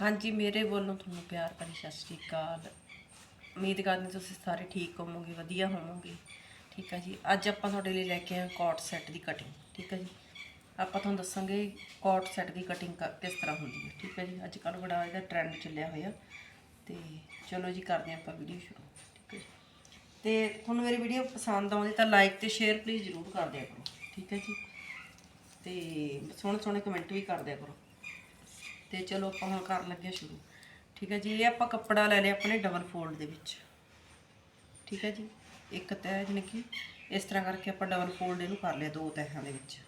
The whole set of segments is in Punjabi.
ਹਾਂਜੀ, ਮੇਰੇ ਵੱਲੋਂ ਤੁਹਾਨੂੰ ਪਿਆਰ ਭਰੀ ਸਤਿ ਸ਼੍ਰੀ ਅਕਾਲ। ਉਮੀਦ ਕਰਦੀ ਤੁਸੀਂ ਸਾਰੇ ਠੀਕ ਹੋਵੋਗੇ, ਵਧੀਆ ਹੋਵੋਗੇ। ਠੀਕ ਹੈ ਜੀ, ਅੱਜ ਆਪਾਂ ਤੁਹਾਡੇ ਲਈ ਲੈ ਕੇ ਆਏ ਕੋਟ ਸੈੱਟ ਦੀ ਕਟਿੰਗ ਠੀਕ ਹੈ ਜੀ। ਆਪਾਂ ਤੁਹਾਨੂੰ ਦੱਸਾਂਗੇ ਕੋਟ ਸੈੱਟ ਦੀ ਕਟਿੰਗ ਕਿਸ ਤਰ੍ਹਾਂ ਹੁੰਦੀ ਹੈ ਠੀਕ ਹੈ ਜੀ। ਅੱਜ ਕੱਲ੍ਹ ਬੜਾ ਇਹਦਾ ਟ੍ਰੈਂਡ ਚੱਲਿਆ ਹੋਇਆ, ਤੇ ਚਲੋ ਜੀ ਕਰਦੇ ਹਾਂ ਆਪਾਂ ਵੀਡੀਓ ਸ਼ੁਰੂ, ਠੀਕ ਹੈ ਜੀ। ਤੇ ਤੁਹਾਨੂੰ ਮੇਰੀ ਵੀਡੀਓ ਪਸੰਦ ਆਉਂਦੀ ਤਾਂ ਲਾਈਕ ਤੇ ਸ਼ੇਅਰ ਪਲੀਜ਼ ਜ਼ਰੂਰ ਕਰ ਦਿਆ ਕਰੋ, ਠੀਕ ਹੈ ਜੀ। ਤੇ ਸੋਹਣੇ ਸੋਹਣੇ ਕਮੈਂਟ ਵੀ ਕਰ ਦਿਆ ਕਰੋ। ਤੇ ਚਲੋ ਆਪਾਂ ਹੁਣ ਕਰਨ ਲੱਗੇ ਸ਼ੁਰੂ। ਠੀਕ ਹੈ ਜੀ, ਇਹ ਆਪਾਂ ਕੱਪੜਾ ਲੈ ਲਿਆ ਆਪਣੇ ਡਬਲ ਫੋਲਡ ਦੇ ਵਿੱਚ। ਠੀਕ ਹੈ ਜੀ, ਇੱਕ ਤਹਿ ਜਾਣੀ ਕਿ ਇਸ ਤਰ੍ਹਾਂ ਕਰਕੇ ਆਪਾਂ ਡਬਲ ਫੋਲਡ ਇਹਨੂੰ ਕਰ ਲਿਆ ਦੋ ਤਹਿਾਂ ਦੇ ਵਿੱਚ।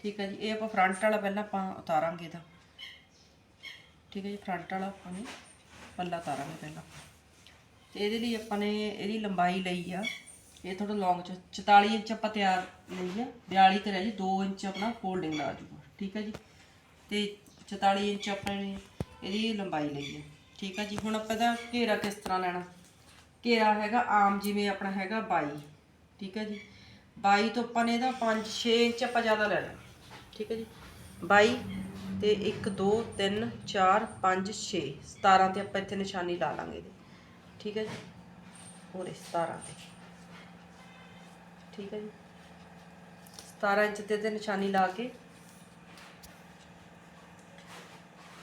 ਠੀਕ ਹੈ ਜੀ, ਇਹ ਆਪਾਂ ਫਰੰਟ ਵਾਲਾ ਪਹਿਲਾਂ ਆਪਾਂ ਉਤਾਰਾਂਗੇ ਇਹਦਾ। ਠੀਕ ਹੈ ਜੀ ਫਰੰਟ ਵਾਲਾ ਆਪਾਂ ਨੇ ਪੱਲਾ ਉਤਾਰਾਂਗੇ ਪਹਿਲਾਂ। ਤੇ ਇਹਦੇ ਲਈ ਆਪਾਂ ਨੇ ਇਹਦੀ ਲੰਬਾਈ ਲਈ ਆ, ਇਹ ਥੋੜਾ ਲੌਂਗ ਚ 44 ਇੰਚ ਆਪਾਂ ਤਿਆਰ ਲਈ ਆ 42 ਤੇ ਰਹਿ ਜੀ 2 ਇੰਚ ਆਪਣਾ ਫੋਲਡਿੰਗ ਲਾ ਜੂਗਾ। ਠੀਕ ਹੈ ਜੀ, ਤੇ 44 ਇੰਚ ਆਪਾਂ ਨੇ ਇਹਦੀ ਲੰਬਾਈ ਲਈ ਹੈ ਠੀਕ ਹੈ ਜੀ, ਹੁਣ ਆਪਾਂ ਇਹਦਾ ਘੇਰਾ ਕਿਸ ਤਰ੍ਹਾਂ ਲੈਣਾ? ਘੇਰਾ ਹੈਗਾ ਆਮ, ਜਿਵੇਂ ਆਪਣਾ ਹੈਗਾ 22 ਠੀਕ ਹੈ ਜੀ 22 ਤੋਂ ਆਪਾਂ ਨੇ ਇਹਦਾ 5 6 ਇੰਚ ਆਪਾਂ ਜ਼ਿਆਦਾ ਲੈਣਾ। ਠੀਕ ਹੈ ਜੀ 22 ਤੇ 1 2 3 4 5 6 17 ਤੇ ਆਪਾਂ ਇੱਥੇ ਨਿਸ਼ਾਨੀ ਲਾ ਲਾਂਗੇ ਇਹਦੀ। ਠੀਕ ਹੈ ਜੀ ਹੋਰ 17 ਤੇ। ਠੀਕ ਹੈ ਜੀ 17 ਇੰਚ ਤੇ ਤੇ ਨਿਸ਼ਾਨੀ ਲਾ ਕੇ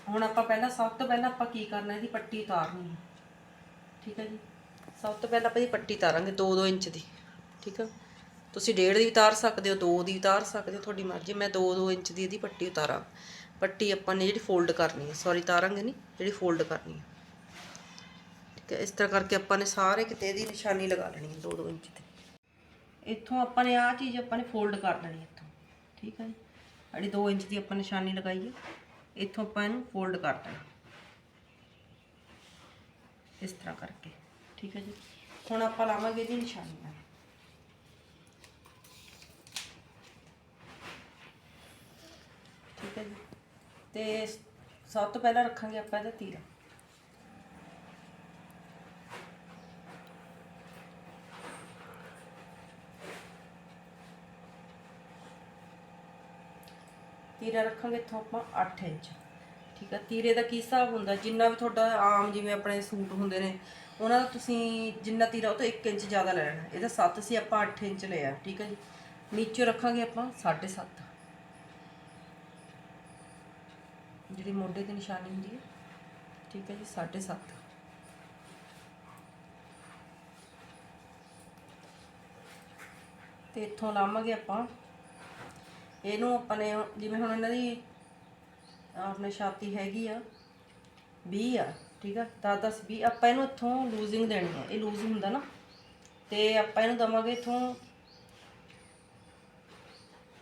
ਹੁਣ ਆਪਾਂ ਪਹਿਲਾਂ ਸਭ ਤੋਂ ਪਹਿਲਾਂ ਆਪਾਂ ਕੀ ਕਰਨਾ, ਇਹਦੀ ਪੱਟੀ ਉਤਾਰਨੀ ਹੈ। ਠੀਕ ਹੈ ਜੀ? ਸਭ ਤੋਂ ਪਹਿਲਾਂ ਆਪਾਂ ਇਹਦੀ ਪੱਟੀ ਉਤਾਰਾਂਗੇ 2-2 ਇੰਚ ਦੀ। ਠੀਕ ਹੈ ਤੁਸੀਂ ਡੇਢ ਦੀ ਉਤਾਰ ਸਕਦੇ ਹੋ 2 ਦੀ ਉਤਾਰ ਸਕਦੇ ਹੋ, ਤੁਹਾਡੀ ਮਰਜ਼ੀ। ਮੈਂ 2-2 ਇੰਚ ਦੀ ਇਹਦੀ ਪੱਟੀ ਉਤਾਰਾਂ। ਪੱਟੀ ਆਪਾਂ ਨੇ ਜਿਹੜੀ ਫੋਲਡ ਕਰਨੀ ਹੈ, ਸੌਰੀ, ਉਤਾਰਾਂਗੇ ਨਹੀਂ, ਜਿਹੜੀ ਫੋਲਡ ਕਰਨੀ ਹੈ। ਠੀਕ ਹੈ? ਇਸ ਤਰ੍ਹਾਂ ਕਰਕੇ ਆਪਾਂ ਨੇ ਸਾਰੇ ਕਿਤੇ ਇਹਦੀ ਨਿਸ਼ਾਨੀ ਲਗਾ ਲੈਣੀ ਹੈ 2-2 ਇੰਚ ਤੇ ਇੱਥੋਂ ਆਪਾਂ ਨੇ ਆਹ ਚੀਜ਼ ਆਪਾਂ ਨੇ ਫੋਲਡ ਕਰ ਲੈਣੀ ਇੱਥੋਂ। ਠੀਕ ਹੈ ਜੀ? ਜਿਹੜੀ 2 ਇੰਚ ਦੀ ਆਪਾਂ ਨਿਸ਼ਾਨੀ ਲਗਾਈਏ ਇੱਥੋਂ ਆਪਾਂ ਇਹਨੂੰ ਫੋਲਡ ਕਰ ਦੇਣਾ ਇਸ ਤਰ੍ਹਾਂ ਕਰਕੇ। ਠੀਕ ਹੈ ਜੀ? ਹੁਣ ਆਪਾਂ ਲਾਵਾਂਗੇ ਇਹਦੀ ਨਿਸ਼ਾਨੀਆਂ ਠੀਕ ਹੈ ਜੀ? ਤੇ ਸਭ ਤੋਂ ਪਹਿਲਾਂ ਰੱਖਾਂਗੇ ਆਪਾਂ ਇਹਦਾ ਤੀਰਾ। ਤੀਰਾ ਰੱਖਾਂਗੇ ਇੱਥੋਂ ਆਪਾਂ 8 ਇੰਚ। ਠੀਕ ਆ, ਤੀਰੇ ਦਾ ਕੀ ਹਿਸਾਬ ਹੁੰਦਾ? ਜਿੰਨਾ ਵੀ ਤੁਹਾਡਾ ਆਮ ਜਿਵੇਂ ਆਪਣੇ ਸੂਟ ਹੁੰਦੇ ਨੇ, ਉਹਨਾਂ ਦਾ ਤੁਸੀਂ ਜਿੰਨਾ ਤੀਰਾ ਉਹ ਤੋਂ 1 ਇੰਚ ਜ਼ਿਆਦਾ ਲੈ ਲੈਣਾ। ਇਹਦਾ 7 ਸੀ, ਆਪਾਂ 8 ਇੰਚ ਲਿਆ। ਠੀਕ ਹੈ ਜੀ। ਨੀਚੇ ਰੱਖਾਂਗੇ ਆਪਾਂ 7.5 ਜਿਹੜੀ ਮੋਢੇ ਤੇ ਨਿਸ਼ਾਨੀ ਹੁੰਦੀ ਹੈ। ਠੀਕ ਹੈ ਜੀ 7.5 ਤੇ ਇੱਥੋਂ ਲਾਵਾਂਗੇ ਆਪਾਂ ਇਹਨੂੰ ਆਪਾਂ ਨੇ ਜਿਵੇਂ ਹੁਣ ਇਹਨਾਂ ਦੀ ਆਪਣੇ ਛਾਤੀ ਹੈਗੀ ਆ 20 ਆ, ਠੀਕ ਆ 10 10 20 ਆਪਾਂ ਇਹਨੂੰ ਇੱਥੋਂ ਲੂਜ਼ਿੰਗ ਦੇਣੀ ਆ, ਇਹ ਲੂਜ਼ ਹੁੰਦਾ ਨਾ, ਤੇ ਆਪਾਂ ਇਹਨੂੰ ਦਵਾਂਗੇ ਇੱਥੋਂ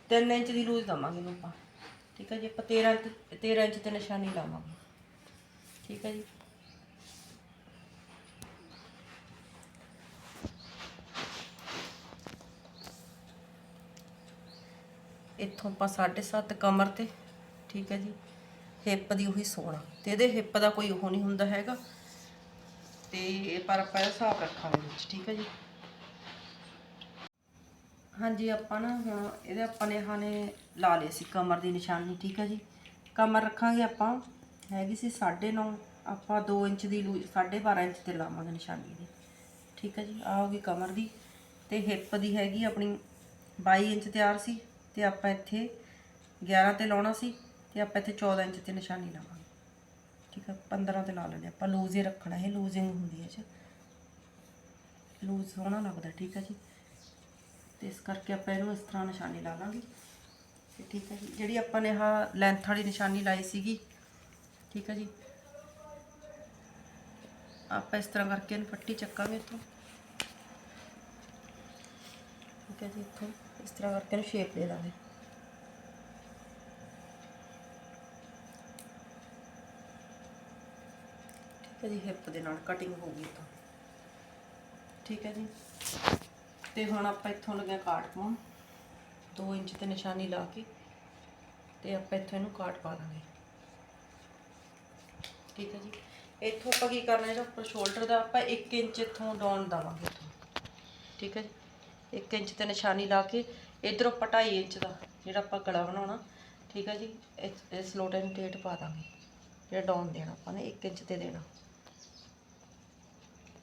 3 ਇੰਚ ਦੀ ਲੂਜ਼ ਦਵਾਂਗੇ ਇਹਨੂੰ ਆਪਾਂ, ਠੀਕ ਆ ਜੀ, ਆਪਾਂ 13 ਇੰਚ 13 ਇੰਚ ਤੇ ਨਿਸ਼ਾਨੀ ਲਾਵਾਂਗੇ, ਠੀਕ ਆ ਜੀ। ਇੱਥੋਂ ਆਪਾਂ 7.5 ਕਮਰ ਤੇ, ਠੀਕ ਹੈ ਜੀ, ਹਿੱਪ ਦੀ ਉਹੀ 16 ਤੇ ਇਹਦੇ ਹਿੱਪ ਦਾ ਕੋਈ ਉਹ ਨਹੀਂ ਹੁੰਦਾ ਹੈਗਾ। ਤੇ ਇਹ ਪਰ ਆਪਾਂ ਇਹਦਾ ਹਿਸਾਬ ਰੱਖਾਂਗੇ ਵਿੱਚ, ਠੀਕ ਹੈ ਜੀ। ਹਾਂਜੀ, ਆਪਾਂ ਨਾ ਹੁਣ ਇਹਦੇ ਆਪਾਂ ਨੇ ਹਾਨੇ ਲਾ ਲਏ ਸੀ ਕਮਰ ਦੀ ਨਿਸ਼ਾਨੀ, ਠੀਕ ਹੈ ਜੀ। ਕਮਰ ਰੱਖਾਂਗੇ ਆਪਾਂ, ਹੈਗੀ ਸੀ 9.5 ਆਪਾਂ 2 ਇੰਚ ਦੀ ਲੂ 12.5 ਇੰਚ ਤੇ ਲਾਵਾਂਗੇ ਨਿਸ਼ਾਨੀ ਦੀ ਠੀਕ ਹੈ ਜੀ। ਆਹ ਹੋ ਕਮਰ ਦੀ। ਤੇ ਹਿੱਪ ਦੀ ਹੈਗੀ ਆਪਣੀ 22 ਇੰਚ ਤਿਆਰ ਸੀ। ਤੇ ਆਪਾਂ ਇੱਥੇ 11 ਤੇ ਲਾਉਣਾ ਸੀ ਤੇ ਆਪਾਂ ਇੱਥੇ 14 ਇੰਚ ਤੇ ਨਿਸ਼ਾਨੀ ਲਾਵਾਂਗੇ। ਠੀਕ ਹੈ 15 ਤੇ ਲਾ ਲੈਣੇ ਆਪਾਂ ਲੂਜ਼ ਹੀ ਰੱਖਣਾ, ਇਹ ਲੂਜ਼ਿੰਗ ਹੁੰਦੀ ਹੈ ਚ ਲੂਜ਼ ਸੋਹਣਾ ਲੱਗਦਾ, ਠੀਕ ਹੈ ਜੀ। ਤੇ ਇਸ ਕਰਕੇ ਆਪਾਂ ਇਹਨੂੰ ਇਸ ਤਰ੍ਹਾਂ ਨਿਸ਼ਾਨੀ ਲਾ ਲਾਂਗੇ। ਤੇ ਠੀਕ ਹੈ ਜੀ, ਜਿਹੜੀ ਆਪਾਂ ਨੇ ਆਹ ਲੈਂਥ ਵਾਲੀ ਨਿਸ਼ਾਨੀ ਲਾਈ ਸੀਗੀ, ਠੀਕ ਹੈ ਜੀ। ਆਪਾਂ ਇਸ ਤਰ੍ਹਾਂ ਕਰਕੇ ਇਹਨੂੰ ਪੱਟੀ ਚੱਕਾਂਗੇ ਇੱਥੋਂ। ਠੀਕ ਹੈ ਜੀ, ਇੱਥੋਂ। ਇਸ ਤਰ੍ਹਾਂ ਕਰਕੇ ਇਹਨੂੰ ਸ਼ੇਪ ਦੇ ਦਾਂਗੇ। ਠੀਕ ਹੈ ਜੀ ਹਿੱਪ ਦੇ ਨਾਲ ਕਟਿੰਗ ਹੋ ਗਈ ਤਾਂ। ਠੀਕ ਹੈ ਜੀ। ਤੇ ਹੁਣ ਆਪਾਂ ਇੱਥੋਂ ਲੱਗਿਆ ਕਾਟ ਪਾਉਣ। 2 ਇੰਚ ਤੇ ਨਿਸ਼ਾਨੀ ਲਾ ਕੇ ਤੇ ਆਪਾਂ ਇੱਥੋਂ ਇਹਨੂੰ ਕਾਟ ਪਾ ਦਾਂਗੇ। ਠੀਕ ਹੈ ਜੀ। ਇੱਥੋਂ ਆਪਾਂ ਕੀ ਕਰਨਾ, ਜਿਹੜਾ ਉੱਪਰ ਸ਼ੋਲਡਰ ਦਾ ਆਪਾਂ 1 ਇੰਚ ਇੱਥੋਂ ਡਾਊਨ ਦਵਾਂਗੇ। ਇੱਥੋਂ ਠੀਕ ਹੈ ਜੀ। 1 ਇੰਚ ਤੇ ਨਿਸ਼ਾਨੀ ਲਾ ਕੇ ਇਧਰੋਂ ਆਪਾਂ 2.5 ਇੰਚ ਦਾ, ਜਿਹੜਾ ਆਪਾਂ ਗਲਾ ਬਣਾਉਣਾ। ਠੀਕ ਹੈ ਜੀ? ਇਸ ਇਸ ਲੋਟ ਐਂਡ ਟੇਟ ਪਾ ਦਾਂਗੇ। ਜਿਹੜਾ ਡਾਊਨ ਦੇਣਾ ਆਪਾਂ ਨੇ 1 ਇੰਚ ਤੇ ਦੇਣਾ।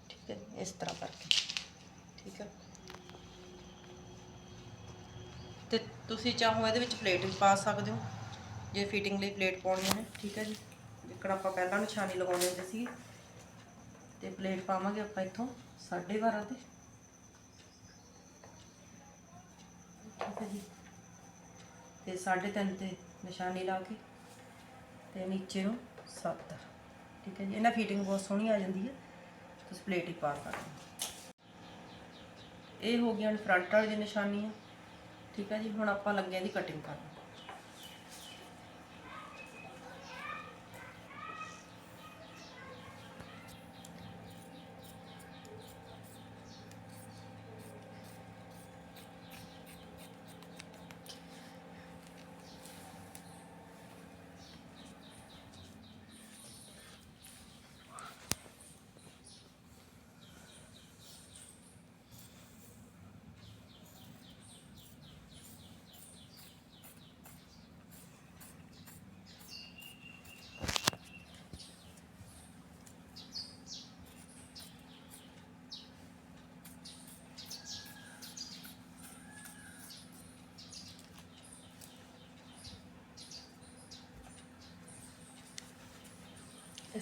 ਠੀਕ ਹੈ ਇਸ ਤਰ੍ਹਾਂ ਕਰਕੇ। ਠੀਕ ਹੈ ਤੇ ਤੁਸੀਂ ਚਾਹੋ ਇਹਦੇ ਵਿੱਚ ਪਲੇਟ ਵੀ ਪਾ ਸਕਦੇ ਹੋ। ਜੇ ਫਿਟਿੰਗ ਲਈ ਪਲੇਟ ਪਾਉਣੀ ਹੈ ਠੀਕ ਹੈ ਜੀ? ਜਿੱਕਣ ਆਪਾਂ ਪਹਿਲਾਂ ਨਿਸ਼ਾਨੀ ਲਗਾਉਣੀ ਹੁੰਦੀ ਸੀ ਤੇ ਪਲੇਟ ਪਾਵਾਂਗੇ ਆਪਾਂ ਇੱਥੋਂ 12.5 ਤੇ। ਠੀਕ ਹੈ ਜੀ ਤੇ 3.5 ਤੇ ਨਿਸ਼ਾਨੀ ਲਾ ਕੇ ਤੇ ਨੀਚੇ ਨੂੰ 7 ਠੀਕ ਹੈ ਜੀ, ਇਹਨਾਂ ਫਿਟਿੰਗ ਬਹੁਤ ਸੋਹਣੀ ਆ ਜਾਂਦੀ ਹੈ। ਤੁਸੀਂ ਪਲੇਟ ਹੀ ਪਾ ਸਕਦੇ ਇਹ ਹੋ ਗਈਆਂ ਫਰੰਟ ਵਾਲੀ ਦੀ ਨਿਸ਼ਾਨੀਆਂ ਠੀਕ ਹੈ ਜੀ, ਹੁਣ ਆਪਾਂ ਲੱਗੇ ਦੀ ਕਟਿੰਗ ਕਰਨ।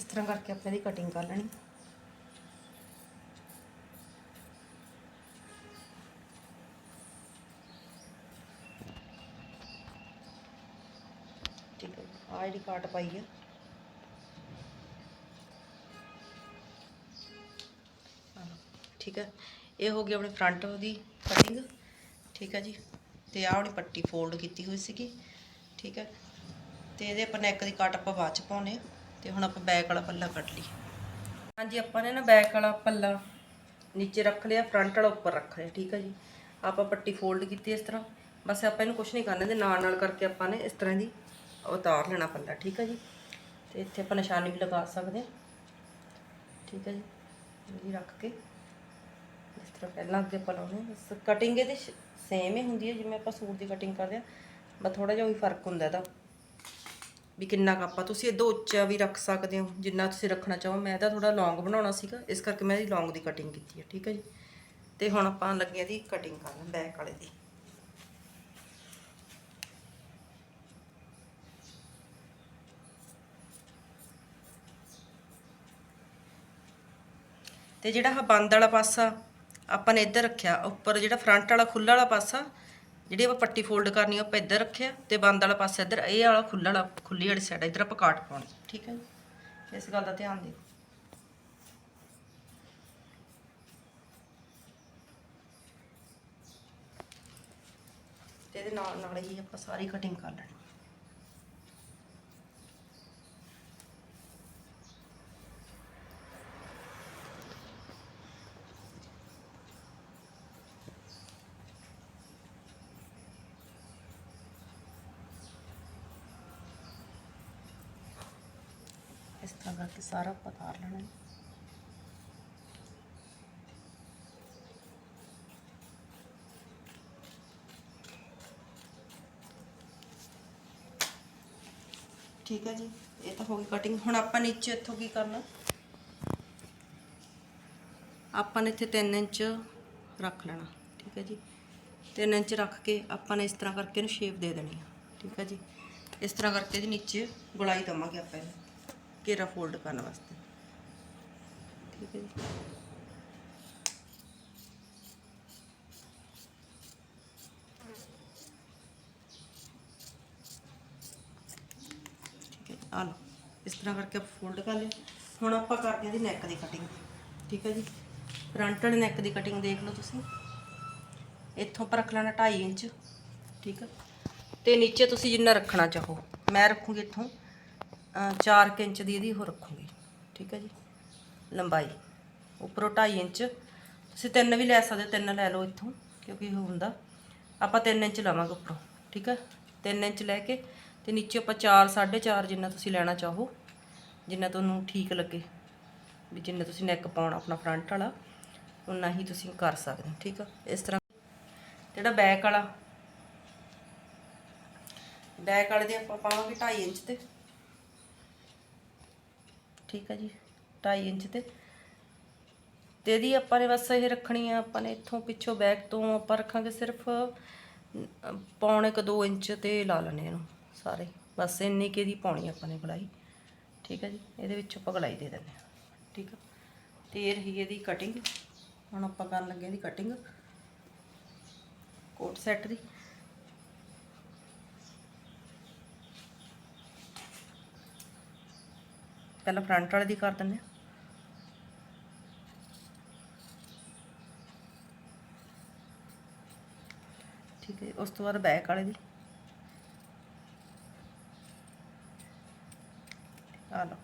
ਇਸ ਤਰ੍ਹਾਂ ਕਰਕੇ ਆਪਾਂ ਇਹਦੀ ਕਟਿੰਗ ਕਰ ਲੈਣੀ। ਠੀਕ ਹੈ, ਆਹ ਜਿਹੜੀ ਕਾਟ ਪਾਈ ਹੈ ਆਹ, ਠੀਕ ਹੈ, ਇਹ ਹੋ ਗਈ ਆਪਣੇ ਫਰੰਟ ਦੀ ਕਟਿੰਗ ਠੀਕ ਹੈ ਜੀ, ਤੇ ਆਹ ਆਪਣੀ ਪੱਟੀ ਫੋਲਡ ਕੀਤੀ ਹੋਈ ਸੀਗੀ। ਠੀਕ ਹੈ, ਤੇ ਇਹਦੇ ਆਪਾਂ ਨੈਕ ਦੀ ਕੱਟ ਆਪਾਂ ਬਾਅਦ ਚ ਪਾਉਣੇ ਆ ਤੇ ਹੁਣ ਆਪਾਂ ਬੈਕ ਵਾਲਾ ਪੱਲਾ ਕੱਢ ਲਈ ਹਾਂਜੀ, ਆਪਾਂ ਨੇ ਨਾ ਬੈਕ ਵਾਲਾ ਪੱਲਾ ਨੀਚੇ ਰੱਖ ਲਿਆ, ਫਰੰਟ ਵਾਲਾ ਉੱਪਰ ਰੱਖ ਲਿਆ, ਠੀਕ ਹੈ ਜੀ। ਆਪਾਂ ਪੱਟੀ ਫੋਲਡ ਕੀਤੀ ਇਸ ਤਰ੍ਹਾਂ। ਬਸ ਆਪਾਂ ਇਹਨੂੰ ਕੁਝ ਨਹੀਂ ਕਰਨਾ, ਇਹਦੇ ਨਾਲ ਨਾਲ ਕਰਕੇ ਆਪਾਂ ਨੇ ਇਸ ਤਰ੍ਹਾਂ ਦੀ ਉਤਾਰ ਲੈਣਾ ਪੱਲਾ, ਠੀਕ ਹੈ ਜੀ। ਤੇ ਇੱਥੇ ਆਪਾਂ ਨਿਸ਼ਾਨੀ ਵੀ ਲਗਾ ਸਕਦੇ ਹਾਂ। ਠੀਕ ਹੈ ਜੀ ਇਹ ਰੱਖ ਕੇ। ਇਸ ਤਰ੍ਹਾਂ ਪਹਿਲਾਂ ਅੱਗੇ ਆਪਾਂ ਲਾਉਣੇ ਬਸ ਕਟਿੰਗ ਇਹਦੀ ਸੇਮ ਹੀ ਹੁੰਦੀ ਹੈ ਜਿਵੇਂ ਆਪਾਂ ਸੂਟ ਦੀ ਕਟਿੰਗ ਕਰਦੇ ਆ। ਬਸ ਥੋੜਾ ਜਿਹਾ ਉਹੀ ਫ਼ਰਕ ਹੁੰਦਾ ਇਹਦਾ। ਵੀ ਕਿੰਨਾ ਕੁ ਆਪਾਂ ਤੁਸੀਂ ਇਹਦੋਂ ਉੱਚਾ ਵੀ ਰੱਖ ਸਕਦੇ ਹੋ, ਜਿੰਨਾ ਤੁਸੀਂ ਰੱਖਣਾ ਚਾਹੋ। ਮੈਂ ਤਾਂ ਥੋੜਾ ਲੌਂਗ ਬਣਾਉਣਾ ਸੀਗਾ, ਇਸ ਕਰਕੇ ਮੈਂ ਇਹਦੀ ਲੌਂਗ ਦੀ ਕਟਿੰਗ ਕੀਤੀ ਹੈ, ਠੀਕ ਹੈ ਜੀ। ਤੇ ਹੁਣ ਆਪਾਂ ਲੱਗੇ ਦੀ ਕਟਿੰਗ ਕਰਨ ਬੈਕ ਵਾਲੇ ਦੀ। ਤੇ ਜਿਹੜਾ ਆਹ ਬੰਦ ਵਾਲਾ ਪਾਸਾ ਆਪਾਂ ਨੇ ਇੱਧਰ ਰੱਖਿਆ, ਉੱਪਰ ਜਿਹੜਾ ਫਰੰਟ ਵਾਲਾ ਖੁੱਲ੍ਹਾ ਵਾਲਾ ਪਾਸਾ ਜਿਹੜੀ ਆਪਾਂ ਪੱਟੀ ਫੋਲਡ ਕਰਨੀ ਉਹ ਆਪਾਂ ਇੱਧਰ ਰੱਖਿਆ ਤੇ ਬੰਦ ਵਾਲਾ ਪਾਸਾ ਇੱਧਰ, ਇਹ ਵਾਲਾ ਖੁੱਲ੍ਹਾ ਵਾਲਾ, ਖੁੱਲੀ ਵਾਲੀ ਸਾਈਡ ਇੱਧਰ ਆਪਾਂ ਕਾਟ ਪਾਉਣੀ। ਠੀਕ ਹੈ ਜੀ? ਇਸ ਗੱਲ ਦਾ ਧਿਆਨ ਦਿਓ। ਤੇ ਇਹਦੇ ਨਾਲ ਨਾਲ ਹੀ ਆਪਾਂ ਸਾਰੀ ਕਟਿੰਗ ਕਰ ਲੈਣੀ। ਇਸ ਤਰ੍ਹਾਂ ਕਰਕੇ ਸਾਰਾ ਆਪਾਂ ਲੈਣਾ ਠੀਕ ਹੈ ਜੀ, ਇਹ ਤਾਂ ਹੋ ਗਈ ਕਟਿੰਗ ਹੁਣ ਆਪਾਂ ਨੀਚੇ ਇੱਥੋਂ ਕੀ ਕਰਨਾ? ਆਪਾਂ ਨੇ ਇੱਥੇ 3 ਇੰਚ ਰੱਖ ਲੈਣਾ, ਠੀਕ ਹੈ ਜੀ। 3 ਇੰਚ ਰੱਖ ਕੇ ਆਪਾਂ ਨੇ ਇਸ ਤਰ੍ਹਾਂ ਕਰਕੇ ਇਹਨੂੰ ਸ਼ੇਪ ਦੇ ਦੇਣੀ ਆ, ਠੀਕ ਹੈ ਜੀ। ਇਸ ਤਰ੍ਹਾਂ ਕਰਕੇ ਇਹਦੇ ਨੀਚੇ ਗੁਲਾਈ ਦਵਾਂਗੇ ਆਪਾਂ ਇਹਨੂੰ। ਘੇਰਾ ਫੋਲਡ ਕਰਨ ਵਾਸਤੇ। ਠੀਕ ਹੈ ਜੀ। ਠੀਕ ਹੈ ਆ ਲਓ। ਇਸ ਤਰ੍ਹਾਂ ਕਰਕੇ ਆਪਾਂ ਫੋਲਡ ਕਰ ਲਿਆ। ਹੁਣ ਆਪਾਂ ਕਰਦੇ ਹਾਂ ਦੀ ਨੈਕ ਦੀ ਕਟਿੰਗ ਠੀਕ ਹੈ ਜੀ। ਫਰੰਟ ਵਾਲੇ ਨੈਕ ਦੀ ਕਟਿੰਗ ਦੇਖ ਲਓ ਤੁਸੀਂ। ਇੱਥੋਂ ਆਪਾਂ ਰੱਖ ਲੈਣਾ 2.5 ਇੰਚ। ਠੀਕ ਹੈ। ਤੇ ਨੀਚੇ ਤੁਸੀਂ ਜਿੰਨਾ ਰੱਖਣਾ ਚਾਹੋ। ਮੈਂ ਰੱਖੂੰਗੀ ਇੱਥੋਂ 4 ਇੰਚ ਦੀ ਇਹਦੀ ਉਹ ਰੱਖੂੰਗੀ, ਠੀਕ ਹੈ ਜੀ? ਲੰਬਾਈ, ਉੱਪਰੋਂ 2.5 ਇੰਚ। ਤੁਸੀਂ ਤਿੰਨ ਵੀ ਲੈ ਸਕਦੇ ਹੋ, ਤਿੰਨ ਲੈ ਲਓ ਇੱਥੋਂ, ਕਿਉਂਕਿ ਇਹ ਹੁੰਦਾ। ਆਪਾਂ 3 ਇੰਚ ਲਵਾਂਗੇ ਉੱਪਰੋਂ, ਠੀਕ ਹੈ? 3 ਇੰਚ ਲੈ ਕੇ ਤੇ ਨੀਚੇ ਆਪਾਂ 4 4.5 ਜਿੰਨਾ ਤੁਸੀਂ ਲੈਣਾ ਚਾਹੋ, ਜਿੰਨਾ ਤੁਹਾਨੂੰ ਠੀਕ ਲੱਗੇ, ਵੀ ਜਿੰਨਾ ਤੁਸੀਂ ਨੈਕ ਪਾਉਣਾ, ਆਪਣਾ ਫਰੰਟ ਵਾਲਾ ਉਨਾ ਹੀ ਤੁਸੀਂ ਕਰ ਸਕਦੇ ਹੋ, ਠੀਕ ਆ ਇਸ ਤਰ੍ਹਾਂ ਜਿਹੜਾ ਬੈਕ ਵਾਲਾ ਬੈਕ ਵਾਲੇ ਦੇ ਆਪਾਂ ਪਾਵਾਂਗੇ 2.5 ਇੰਚ ਤੇ। ਠੀਕ ਹੈ ਜੀ 2.5 ਇੰਚ ਤੇ। ਤੇ ਇਹਦੀ ਆਪਾਂ ਨੇ ਬਸ ਇਹ ਰੱਖਣੀ ਆ ਆਪਾਂ ਨੇ ਇੱਥੋਂ ਪਿੱਛੋਂ ਬੈਕ ਤੋਂ ਆਪਾਂ ਰੱਖਾਂਗੇ ਸਿਰਫ ਅਮ, ਪੌਣੇ ਕ 2 ਇੰਚ ਤੇ ਲਾ ਲੈਣੇ ਇਹਨੂੰ ਸਾਰੇ। ਬਸ ਇੰਨੀ ਕਿ ਦੀ ਪਾਉਣੀ ਆਪਾਂ ਨੇ ਗਲਾਈ ਠੀਕ ਹੈ ਜੀ ਇਹਦੇ ਵਿੱਚ ਆਪਾਂ ਗਲਾਈ ਦੇ ਦਿੰਦੇ ਹਾਂ। ਠੀਕ ਆ ਤੇ ਇਹ ਰਹੀ ਇਹਦੀ ਕਟਿੰਗ ਹੁਣ ਆਪਾਂ ਕਰਨ ਲੱਗੇ ਇਹਦੀ ਕਟਿੰਗ ਕੋਟ ਸੈੱਟ ਦੀ। ਪਹਿਲਾਂ ਫਰੰਟ ਵਾਲੇ ਦੀ ਕਰ ਦਿੰਦੇ ਹਾਂ। ਠੀਕ ਹੈ ਉਸ ਤੋਂ ਬਾਅਦ ਬੈਕ ਵਾਲੇ ਦੀ। ਆ ਲਓ,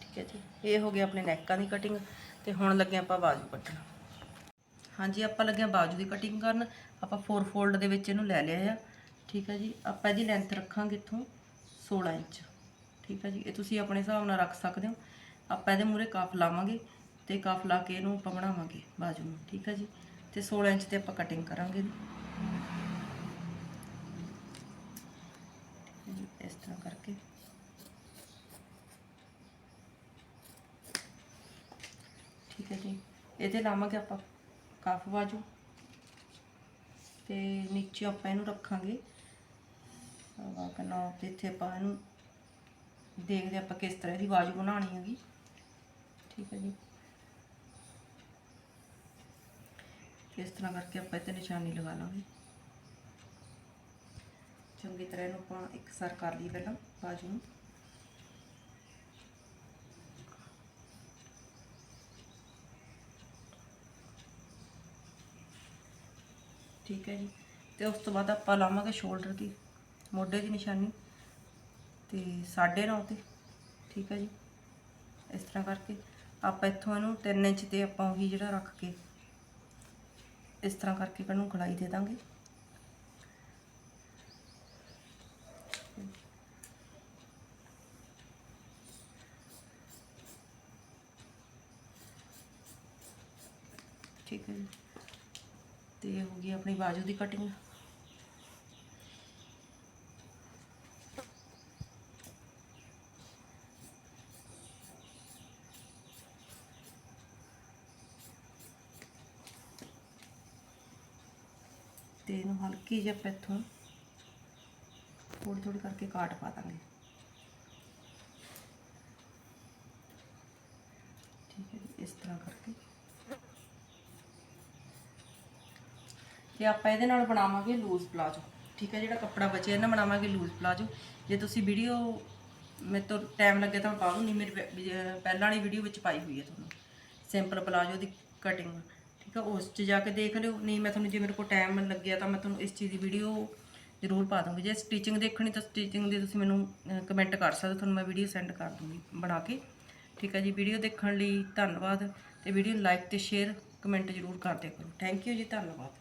ਠੀਕ ਹੈ ਜੀ। ਇਹ ਹੋ ਗਿਆ ਆਪਣੇ ਨੈਕਾਂ ਦੀ ਕਟਿੰਗ ਤੇ ਹੁਣ ਲੱਗੇ ਆਪਾਂ ਬਾਜੂ ਕੱਟਣ। ਹਾਂਜੀ, ਆਪਾਂ ਲੱਗੇ ਬਾਜੂ ਦੀ ਕਟਿੰਗ ਕਰਨ। ਆਪਾਂ 4 ਫੋਲਡ ਦੇ ਵਿੱਚ ਇਹਨੂੰ ਲੈ ਲਿਆ ਆ। ਠੀਕ ਹੈ ਜੀ, ਆਪਾਂ ਇਹਦੀ ਲੈਂਥ ਰੱਖਾਂਗੇ ਇੱਥੋਂ 16 ਇੰਚ। ਠੀਕ ਹੈ ਜੀ ਇਹ ਤੁਸੀਂ ਆਪਣੇ ਹਿਸਾਬ ਨਾਲ ਰੱਖ ਸਕਦੇ ਹੋ ਆਪਾਂ ਇਹਦੇ ਮੂਰੇ ਕਾਫ ਲਾਵਾਂਗੇ ਤੇ ਕਾਫ ਲਾ ਕੇ ਇਹਨੂੰ ਆਪਾਂ ਬਣਾਵਾਂਗੇ ਬਾਜੂ ਨੂੰ ਠੀਕ ਹੈ ਜੀ ਤੇ 16 ਇੰਚ ਤੇ ਆਪਾਂ ਕਟਿੰਗ ਕਰਾਂਗੇ ਇਸ ਤਰ੍ਹਾਂ ਕਰਕੇ ਠੀਕ ਹੈ ਜੀ ਇਹਦੇ ਲਾਵਾਂਗੇ ਆਪਾਂ ਕਾਫ ਬਾਜੂ ਤੇ ਨੀਚੇ ਆਪਾਂ ਇਹਨੂੰ ਰੱਖਾਂਗੇ ਆਹ ਤੇ ਇੱਥੇ ਆਪਾਂ ਇਹਨੂੰ ਦੇਖਦੇ ਆਪਾਂ ਕਿਸ ਤਰ੍ਹਾਂ ਦੀ ਬਾਜੂ ਬਣਾਉਣੀ ਹੈਗੀ। ਠੀਕ ਹੈ ਜੀ। ਇਸ ਤਰ੍ਹਾਂ ਕਰਕੇ ਆਪਾਂ ਇੱਥੇ ਨਿਸ਼ਾਨੀ ਲਗਾ ਲਾਂਗੇ। ਚੰਗੀ ਤਰ੍ਹਾਂ ਇਹਨੂੰ ਆਪਾਂ ਇੱਕ ਸਰ ਕਰ ਲਈ ਪਹਿਲਾਂ ਬਾਜੂ ਨੂੰ। ਠੀਕ ਹੈ ਜੀ। ਤੇ ਉਸ ਤੋਂ ਬਾਅਦ ਆਪਾਂ ਲਾਵਾਂਗੇ ਸ਼ੋਲਡਰ ਦੀ। ਮੋਢੇ ਦੀ ਨਿਸ਼ਾਨੀ। ਤੇ 9.5 ਤੇ, ਠੀਕ ਹੈ ਜੀ? ਇਸ ਤਰ੍ਹਾਂ ਕਰਕੇ ਆਪਾਂ ਇੱਥੋਂ ਇਹਨੂੰ 3 ਇੰਚ ਤੇ ਆਪਾਂ ਉਹੀ ਜਿਹੜਾ ਰੱਖ ਕੇ ਇਸ ਤਰ੍ਹਾਂ ਕਰਕੇ ਇਹਨੂੰ ਗਲਾਈ ਦੇ ਦਾਂਗੇ। ਠੀਕ ਹੈ ਜੀ। ਤੇ ਹੋ ਗਈ ਆਪਣੀ ਬਾਜੂ ਦੀ ਕਟਿੰਗ। ਤੇ ਇਹਨੂੰ ਹਲਕੀ ਜਿਹੀ ਆਪਾਂ ਇੱਥੋਂ ਥੋੜੀ ਥੋੜੀ ਕਰਕੇ ਕਾਟ ਪਾ ਦਾਂਗੇ। ਠੀਕ ਹੈ ਇਸ ਤਰ੍ਹਾਂ ਕਰਕੇ। ਤੇ ਆਪਾਂ ਇਹਦੇ ਨਾਲ ਬਣਾਵਾਂਗੇ ਲੂਜ਼ ਪਲਾਜੋ। ਠੀਕ ਹੈ, ਜਿਹੜਾ ਕੱਪੜਾ ਬਚਿਆ ਇਹਨਾਂ ਬਣਾਵਾਂਗੇ ਲੂਜ਼ ਪਲਾਜੋ। ਜੇ ਤੁਸੀਂ ਵੀਡੀਓ ਮੇਰੇ ਤੋਂ ਟਾਈਮ ਲੱਗੇ ਤਾਂ ਪਾ ਦੂੰ ਨਹੀਂ ਮੇਰੇ ਪਹਿਲਾਂ ਵਾਲੀ ਵੀਡੀਓ ਵਿੱਚ ਪਾਈ ਹੋਈ ਹੈ ਤੁਹਾਨੂੰ। ਸਿੰਪਲ ਪਲਾਜੋ ਦੀ ਕਟਿੰਗ। ਠੀਕ ਹੈ ਉਸ 'ਚ ਜਾ ਕੇ ਦੇਖ ਲਿਓ। ਨਹੀਂ, ਮੈਂ ਤੁਹਾਨੂੰ ਜੇ ਮੇਰੇ ਕੋਲ ਟਾਈਮ ਲੱਗਿਆ ਤਾਂ ਮੈਂ ਤੁਹਾਨੂੰ ਇਸ ਚੀਜ਼ ਦੀ ਵੀਡੀਓ ਜ਼ਰੂਰ ਪਾ ਦੂੰਗੀ। ਜੇ ਸਟਿਚਿੰਗ ਦੇਖਣੀ ਤਾਂ ਸਟਿਚਿੰਗ ਦੀ ਤੁਸੀਂ ਮੈਨੂੰ ਕਮੈਂਟ ਕਰ ਸਕਦੇ ਹੋ। ਤੁਹਾਨੂੰ ਮੈਂ ਵੀਡੀਓ ਸੈਂਡ ਕਰ ਦੂੰਗੀ ਬਣਾ ਕੇ। ਠੀਕ ਹੈ ਜੀ ਵੀਡੀਓ ਦੇਖਣ ਲਈ ਧੰਨਵਾਦ। ਤੇ ਵੀਡੀਓ ਲਾਈਕ ਤੇ ਸ਼ੇਅਰ ਕਮੈਂਟ ਜ਼ਰੂਰ ਕਰਦੇ ਕਰੋ। ਥੈਂਕ ਯੂ ਜੀ, ਧੰਨਵਾਦ।